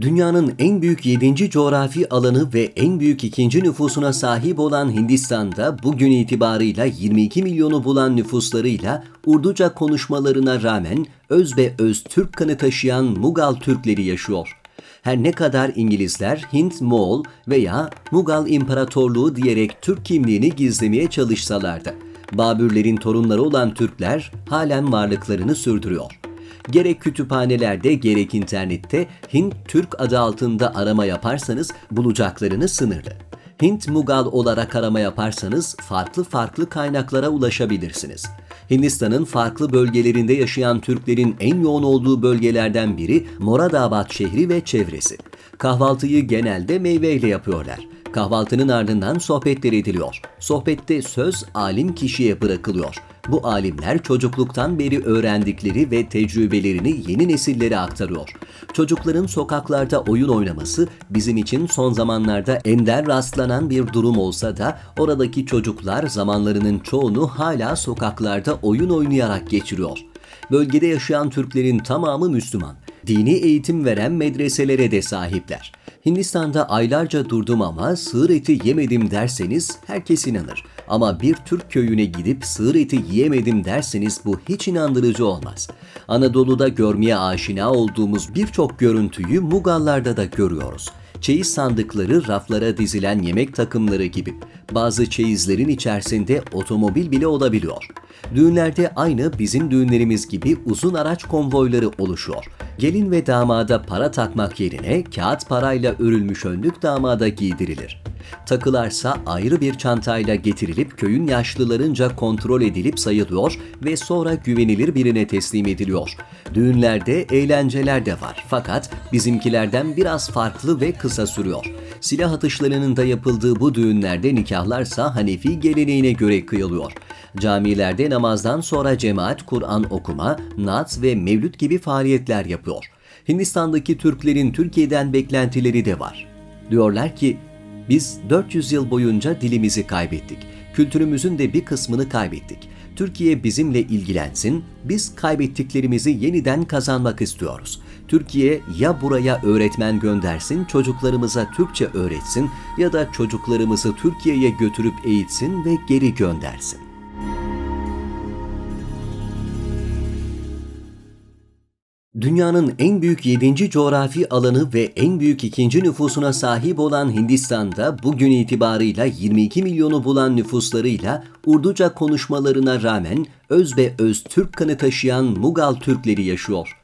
Dünyanın en büyük 7. coğrafi alanı ve en büyük ikinci nüfusuna sahip olan Hindistan'da bugün itibarıyla 22 milyonu bulan nüfuslarıyla Urduca konuşmalarına rağmen öz ve öz Türk kanı taşıyan Mughal Türkleri yaşıyor. Her ne kadar İngilizler Hint, Moğol veya Mughal İmparatorluğu diyerek Türk kimliğini gizlemeye çalışsalar da Babürlerin torunları olan Türkler halen varlıklarını sürdürüyor. Gerek kütüphanelerde gerek internette Hint Türk adı altında arama yaparsanız bulacaklarınız sınırlı. Hint Mughal olarak arama yaparsanız farklı farklı kaynaklara ulaşabilirsiniz. Hindistan'ın farklı bölgelerinde yaşayan Türklerin en yoğun olduğu bölgelerden biri Moradabad şehri ve çevresi. Kahvaltıyı genelde meyveyle yapıyorlar. Kahvaltının ardından sohbetler ediliyor. Sohbette söz alim kişiye bırakılıyor. Bu alimler çocukluktan beri öğrendikleri ve tecrübelerini yeni nesillere aktarıyor. Çocukların sokaklarda oyun oynaması bizim için son zamanlarda ender rastlanan bir durum olsa da oradaki çocuklar zamanlarının çoğunu hala sokaklarda oyun oynayarak geçiriyor. Bölgede yaşayan Türklerin tamamı Müslüman. Dini eğitim veren medreselere de sahipler. Hindistan'da aylarca durdum ama sığır eti yemedim derseniz herkes inanır. Ama bir Türk köyüne gidip sığır eti yiyemedim derseniz bu hiç inandırıcı olmaz. Anadolu'da görmeye aşina olduğumuz birçok görüntüyü Mugallarda da görüyoruz. Çeyiz sandıkları raflara dizilen yemek takımları gibi. Bazı çeyizlerin içerisinde otomobil bile olabiliyor. Düğünlerde aynı bizim düğünlerimiz gibi uzun araç konvoyları oluşuyor. Gelin ve damada para takmak yerine kağıt parayla örülmüş önlük damada giydirilir. Takılarsa ayrı bir çantayla getirilip köyün yaşlılarınca kontrol edilip sayılıyor ve sonra güvenilir birine teslim ediliyor. Düğünlerde eğlenceler de var fakat bizimkilerden biraz farklı ve kısa sürüyor. Silah atışlarının da yapıldığı bu düğünlerde nikahlarsa Hanefi geleneğine göre kıyılıyor. Camilerde namazdan sonra cemaat Kur'an okuma, naat ve mevlüt gibi faaliyetler yapıyor. Hindistan'daki Türklerin Türkiye'den beklentileri de var. Diyorlar ki biz 400 yıl boyunca dilimizi kaybettik. Kültürümüzün de bir kısmını kaybettik. Türkiye bizimle ilgilensin, biz kaybettiklerimizi yeniden kazanmak istiyoruz. Türkiye ya buraya öğretmen göndersin, çocuklarımıza Türkçe öğretsin ya da çocuklarımızı Türkiye'ye götürüp eğitsin ve geri göndersin. Dünyanın en büyük 7. coğrafi alanı ve en büyük ikinci nüfusuna sahip olan Hindistan'da bugün itibarıyla 22 milyonu bulan nüfuslarıyla Urduca konuşmalarına rağmen öz ve öz Türk kanı taşıyan Mughal Türkleri yaşıyor.